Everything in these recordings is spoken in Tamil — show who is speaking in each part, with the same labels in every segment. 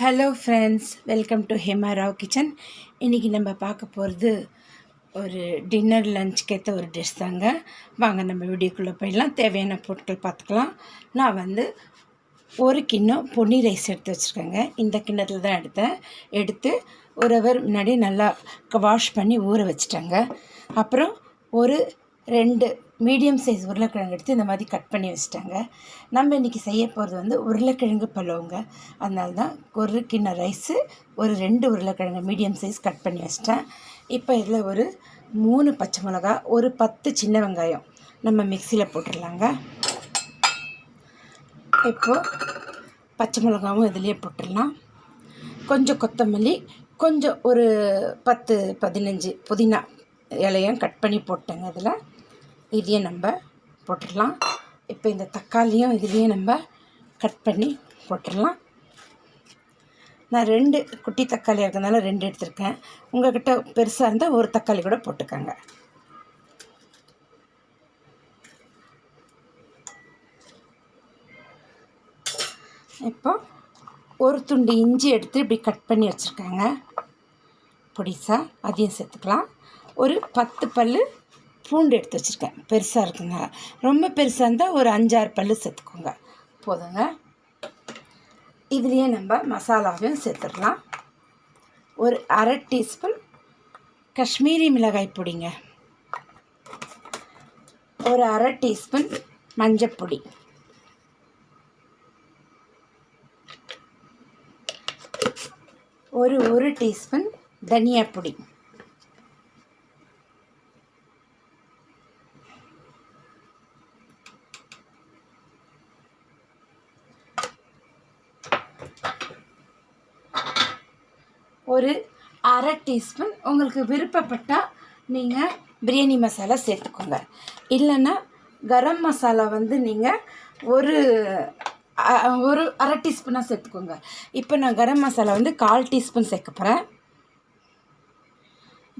Speaker 1: Hello friends welcome to Hema Rao kitchen இன்றைக்கி நம்ம பார்க்க போகிறது ஒரு டின்னர் லஞ்சுக்கு ஏற்ற ஒரு டிஷ் தாங்க. வாங்க நம்ம வீடியோக்குள்ளே போயிடலாம். தேவையான பொருட்கள் பார்த்துக்கலாம். நான் வந்து ஒரு கிண்ணம் பொன்னி ரைஸ் எடுத்து வச்சுருக்கேங்க. இந்த கிண்ணத்தில் தான் எடுத்தேன். எடுத்து ஒரு ஹவர் முன்னாடி நல்லா வாஷ் பண்ணி ஊற வச்சுட்டேங்க. அப்புறம் ஒரு ரெண்டு மீடியம் சைஸ் உருளைக்கிழங்கு எடுத்து இந்த மாதிரி கட் பண்ணி வச்சுட்டாங்க. நம்ம இன்றைக்கி செய்ய போகிறது வந்து உருளைக்கிழங்கு பலவுங்க அதனால தான் ஒரு கிண்ண ரைஸு ஒரு ரெண்டு உருளைக்கிழங்கு மீடியம் சைஸ் கட் பண்ணி வச்சிட்டேன். இப்போ இதில் ஒரு மூணு பச்சை மிளகா ஒரு பத்து சின்ன வெங்காயம் நம்ம மிக்சியில் போட்டுடலாங்க. இப்போது பச்சை மிளகாவும் இதிலே போட்டுடலாம். கொஞ்சம் கொத்தமல்லி கொஞ்சம் ஒரு பத்து பதினஞ்சு புதினா இலையும் கட் பண்ணி போட்டேங்க அதில் இதையும் நம்ம போட்டுடலாம். இப்போ இந்த தக்காளியும் இதுலேயும் நம்ம கட் பண்ணி போட்டுடலாம். நான் ரெண்டு குட்டி தக்காளி இருக்கிறதுனால ரெண்டு எடுத்திருக்கேன். உங்கள்கிட்ட பெருசாக இருந்தால் ஒரு தக்காளி கூட போட்டுக்கோங்க. இப்போ ஒரு துண்டு இஞ்சி எடுத்து இப்படி கட் பண்ணி வச்சுருக்காங்க. பொடிசாக அதையும் சேர்த்துக்கலாம். ஒரு பத்து பல் பூண்டு எடுத்து வச்சுருக்கேன். பெருசாக இருக்குங்க. ரொம்ப பெருசாக இருந்தால் ஒரு அஞ்சாறு பல் சேர்த்துக்கோங்க. போதுங்க. இதுலேயே நம்ம மசாலாவையும் சேர்த்துடலாம். ஒரு அரை டீஸ்பூன் காஷ்மீரி மிளகாய் பொடிங்க. ஒரு அரை டீஸ்பூன் மஞ்சப்பொடி ஒரு ஒரு டீஸ்பூன் தனியா பொடி. ஒரு அரை டீஸ்பூன் உங்களுக்கு விருப்பப்பட்டால் நீங்கள் பிரியாணி மசாலா சேர்த்துக்கோங்க. இல்லைன்னா கரம் மசாலா வந்து நீங்கள் ஒரு ஒரு அரை டீஸ்பூனாக சேர்த்துக்கோங்க. இப்போ நான் கரம் மசாலா வந்து கால் டீஸ்பூன் சேர்க்க போகிறேன்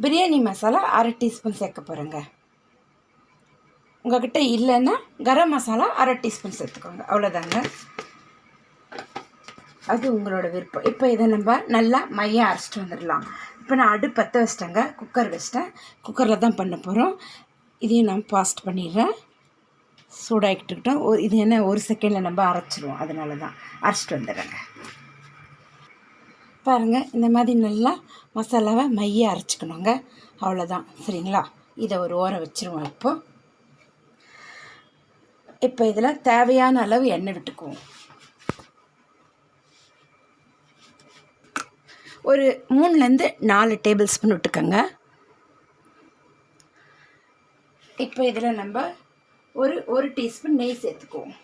Speaker 1: பிரியாணி மசாலா அரை டீஸ்பூன் சேர்க்க போகிறேங்க உங்கள்கிட்ட இல்லைன்னா கரம் மசாலா அரை டீஸ்பூன் சேர்த்துக்கோங்க. அவ்வளோதாங்க அது உங்களோட விருப்பம். இப்போ இதை நம்ம நல்லா மைய அரைச்சிட்டு வந்துடலாம். இப்போ நான் அடுப்பு பற்ற வச்சிட்டேங்க. குக்கர் வச்சிட்டேன். குக்கரில் தான் பண்ண போகிறோம் இதையும் நான் பாஸ்ட் பண்ணிடுறேன். சூடாக்கிட்டுக்கிட்டோம். இது என்ன ஒரு செகண்டில் நம்ம அரைச்சிருவோம். அதனால தான் அரைச்சிட்டு வந்துடுறேங்க. பாருங்கள் இந்த மாதிரி நல்லா மசாலாவை மைய அரைச்சிக்கணுங்க. அவ்வளோதான் சரிங்களா? இதை ஒரு ஓரம் வச்சுருவோம் இப்போது இப்போ இதில் தேவையான அளவு எண்ணெய் விட்டுக்குவோம். ஒரு மூணுலேருந்து நாலு டேபிள் ஸ்பூன் விட்டுக்கோங்க. இப்போ இதில் நம்ம ஒரு ஒரு டீஸ்பூன் நெய் சேர்த்துக்குவோம்.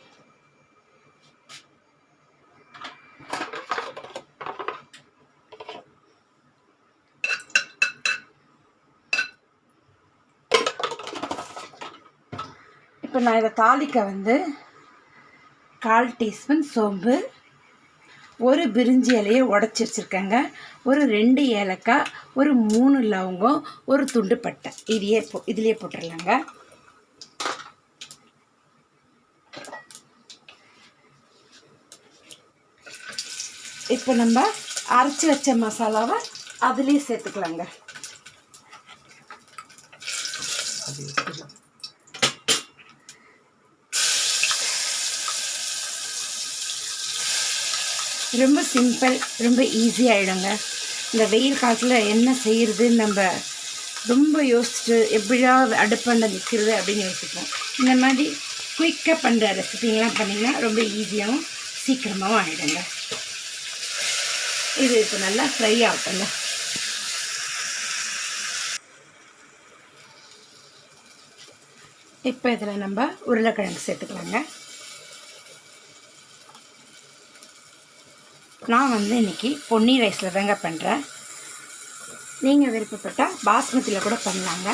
Speaker 1: இப்போ நான் இதை தாளிக்க வந்து கால் டீஸ்பூன் சோம்பு ஒரு பிரிஞ்சி இலையை உடச்சி வச்சுருக்கேங்க. ஒரு ரெண்டு ஏலக்காய் ஒரு மூணு லவங்கம் ஒரு துண்டு பட்டை. இதையே போ இதுலேயே போட்டுடலாங்க இப்போ நம்ம அரைச்சி வச்ச மசாலாவை அதுலேயே சேர்த்துக்கலாங்க. ரொம்ப சிம்பிள் ரொம்ப ஈஸியாகிடுங்க இந்த வெயில் காலத்தில் என்ன செய்கிறதுன்னு நம்ம ரொம்ப யோசிச்சுட்டு எப்படியா அடுப்பாண்ட நிற்கிறது அப்படின்னு யோசிப்போம். இந்த மாதிரி குயிக்காக பண்ணுற ரெசிபிங்கெலாம் பண்ணிங்கன்னா ரொம்ப ஈஸியாகவும் சீக்கிரமாகவும் ஆகிடுங்க இது இப்போ நல்லா ஃப்ரை ஆகட்டுங்க. இப்போ இதில் நம்ம உருளைக்கிழங்கு சேர்த்துக்கலாங்க. நான் வந்து இன்றைக்கி பொன்னி ரைஸில் தாங்க பண்ணுறேன் நீங்கள் விருப்பப்பட்டால் பாஸ்மதியில் கூட பண்ணலாங்க.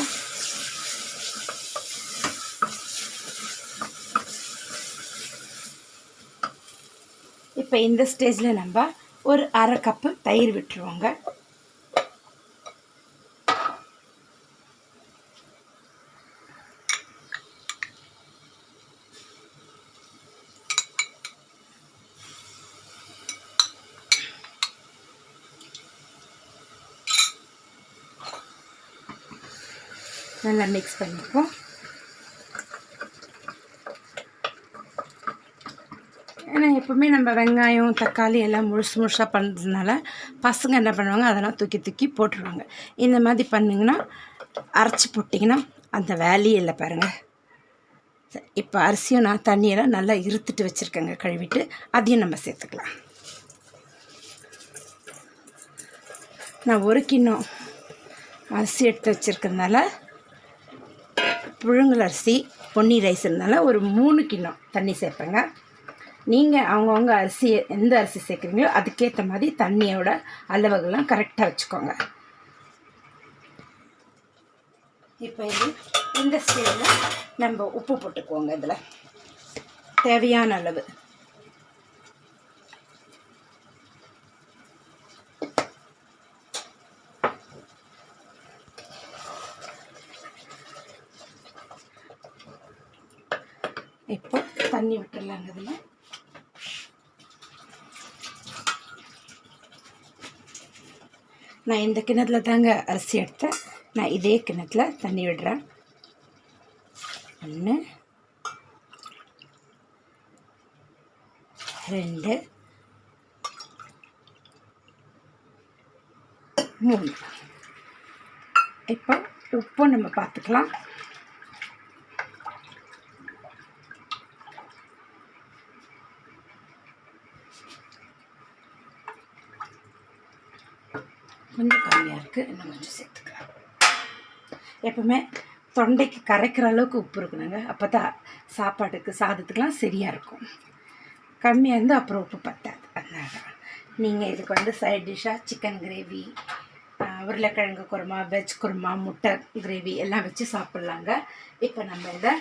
Speaker 1: இப்போ இந்த ஸ்டேஜில் நம்ம ஒரு அரை கப்பு தயிர் விட்டுருவோங்க. நல்லா மிக்ஸ் பண்ணிப்போம். ஏன்னா எப்போவுமே நம்ம வெங்காயம் தக்காளி எல்லாம் முழுசு முழுசாக பண்ணுறதுனால பசங்க என்ன பண்ணுவாங்க அதெல்லாம் தூக்கி தூக்கி போட்டுருவாங்க. இந்த மாதிரி பண்ணிங்கன்னா அரைச்சி போட்டிங்கன்னா அந்த வேலையே இல்லை பாருங்கள் இப்போ அரிசியும் நான் தண்ணியெல்லாம் நல்லா இருத்துட்டு வச்சுருக்கேங்க கழுவிட்டு. அதையும் நம்ம சேர்த்துக்கலாம். நான் ஒரு கிண்ணம் அரிசி எடுத்து வச்சுருக்கிறதுனால புழுங்கல் அரிசி பொன்னி ரைஸ் இருந்தாலும் ஒரு மூணு கிண்ணம் தண்ணி சேர்ப்பேங்க. நீங்கள் அவங்கவுங்க அரிசி எந்த அரிசி சேர்க்குறீங்களோ அதுக்கேற்ற மாதிரி தண்ணியோட அளவுகள்லாம் கரெக்டாக வச்சுக்கோங்க. இப்போ இது இந்த ஸ்டேஜில் நம்ம உப்பு போட்டுக்குவோங்க இதில். தேவையான அளவு. இப்போ தண்ணி விட்டுடலாங்க இதில். நான் இந்த கிணத்துல தாங்க அரிசி எடுத்தேன். நான் இதே கிணத்துல தண்ணி விடுறேன். ஒன்று ரெண்டு மூணு. இப்போ உப்பும் நம்ம பார்த்துக்கலாம். கொஞ்சம் கம்மியாக இருக்குது இன்னும் கொஞ்சம் சேர்த்துக்கலாம். எப்பவுமே தொண்டைக்கு கரைக்கிற அளவுக்கு உப்பு இருக்கணுங்க. அப்போ தான் சாப்பாட்டுக்கு சாதத்துக்கெலாம் சரியாக இருக்கும். கம்மியாக இருந்தால் அப்புறம் உப்பு பத்தாது. அதனால நீங்கள் இதுக்கு வந்து சைட் டிஷ்ஷாக சிக்கன் கிரேவி உருளைக்கிழங்கு குருமா வெஜ் குருமா முட்டை கிரேவி எல்லாம் வச்சு சாப்பிட்லாங்க. இப்போ நம்ம இதை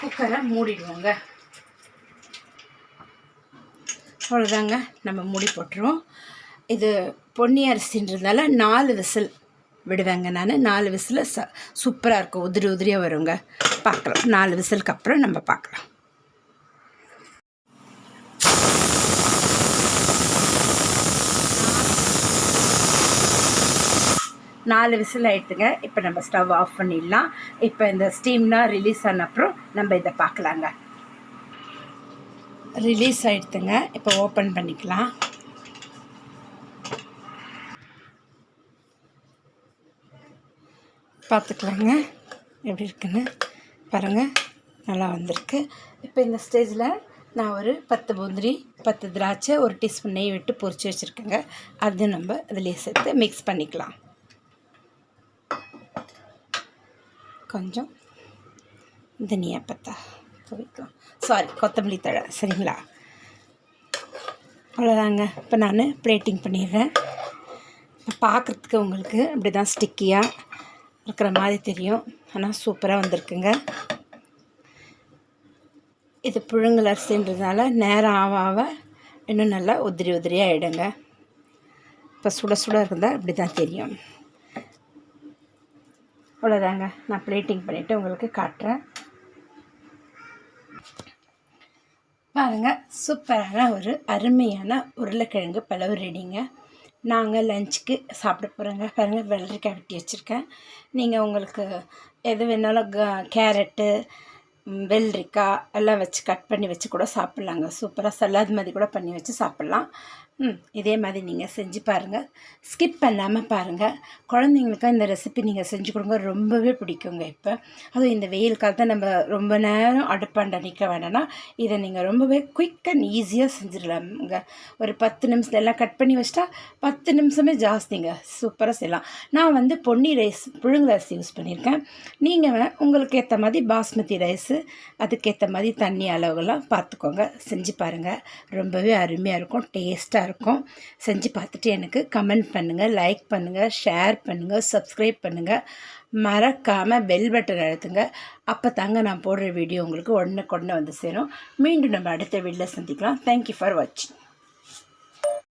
Speaker 1: குக்கரை மூடிடுவோங்க. அவ்வளோதாங்க நம்ம மூடி போட்டுருவோம். இது பொன்னி அரிசின்றதுனால நாலு விசில் விடுவேங்க நான். நாலு விசில் ச சூப்பராக இருக்கும். உதிரி உதிரியாக வருங்க. பார்க்கலாம் நாலு விசிலுக்கு அப்புறம் நம்ம பார்க்கலாம் நாலு விசில் ஆகிடுதுங்க இப்போ நம்ம ஸ்டவ் ஆஃப் பண்ணிடலாம். இப்போ இந்த ஸ்டீம்லாம் ரிலீஸ் ஆன அப்புறம் நம்ம இதை பார்க்கலாங்க ரிலீஸ் ஆகிடுதுங்க இப்போ ஓப்பன் பண்ணிக்கலாம். பார்த்துக்கலாங்க. எப்படி இருக்குன்னு பாருங்கள் நல்லா வந்திருக்கு. இப்போ இந்த ஸ்டேஜில் நான் ஒரு பத்து முந்திரி பத்து திராட்சை ஒரு டீஸ்பூன் நெய் விட்டு பொறிச்சு வச்சுருக்கேங்க. அது நம்ம அதிலே சேர்த்து மிக்ஸ் பண்ணிக்கலாம். கொஞ்சம் தனியா பத்தா. துவைக்கலாம். சாரி கொத்தமல்லி தழை. சரிங்களா? அவ்வளோதாங்க இப்போ நான் பிளேட்டிங் பண்ணிடுறேன். பார்க்குறதுக்கு உங்களுக்கு அப்படி தான் ஸ்டிக்கியாக இருக்கிற மாதிரி தெரியும். ஆனால் சூப்பராக வந்திருக்குங்க. இது புழுங்கல் அரிசின்றதுனால நேரம் ஆக ஆக இன்னும் நல்லா உதிரி உதிரியாக ஆகிடுங்க இப்போ சுட சுட இருந்தால் இப்படி தான் தெரியும். அவ்வளோதாங்க நான் பிளேட்டிங் பண்ணிவிட்டு உங்களுக்கு காட்டுறேன். பாருங்கள் சூப்பரான ஒரு அருமையான உருளைக்கிழங்கு பலவு ரெடிங்க நாங்கள் லஞ்சுக்கு சாப்பிட போகிறோங்க பாருங்கள் வெள்ளரிக்காய் வெட்டி வச்சுருக்கேன். நீங்கள் உங்களுக்கு எது வேணாலும் க கேரட்டு வெள்ளரிக்காய் எல்லாம் வச்சு கட் பண்ணி வச்சு கூட சாப்பிட்லாங்க. சூப்பராக சல்லாது மாதிரி கூட பண்ணி வச்சு சாப்பிட்லாம். ம் இதே மாதிரி நீங்கள் செஞ்சு பாருங்கள் ஸ்கிப் பண்ணாமல் பாருங்கள் குழந்தைங்களுக்கு இந்த ரெசிபி நீங்கள் செஞ்சு கொடுங்க ரொம்பவே பிடிக்குங்க இப்போ. அதுவும் இந்த வெயில் காலத்தை நம்ம ரொம்ப நேரம் அடுப்பாண்ட நிற்க வேண்டாம்னா இதை நீங்கள் ரொம்பவே குயிக் அண்ட் ஈஸியாக செஞ்சிடலாமுங்க. ஒரு பத்து நிமிஷத்துல எல்லாம் கட் பண்ணி வச்சிட்டா பத்து நிமிஷமே ஜாஸ்திங்க. சூப்பராக செய்யலாம். நான் வந்து பொன்னி ரைஸ் புழுங்கு ரைஸ் யூஸ் பண்ணியிருக்கேன். நீங்கள் உங்களுக்கு ஏற்ற மாதிரி பாஸ்மதி ரைஸு அதுக்கேற்ற மாதிரி தண்ணி அளவுகள்லாம் பார்த்துக்கோங்க செஞ்சு பாருங்கள் ரொம்பவே அருமையாக இருக்கும். டேஸ்ட்டாக இருக்கும் செஞ்சு பார்த்துட்டு எனக்கு கமெண்ட் பண்ணுங்கள் லைக் பண்ணுங்கள் ஷேர் பண்ணுங்கள் சப்ஸ்கிரைப் பண்ணுங்கள் மறக்காமல் பெல் பட்டன் அழுத்துங்க. அப்போ தாங்க நான் போடுற வீடியோ உங்களுக்கு உடனே கொண்டு வந்து சேரும். மீண்டும் நம்ம அடுத்த வீடியோவில் சந்திக்கலாம். தேங்க்யூ ஃபார் வாட்சிங்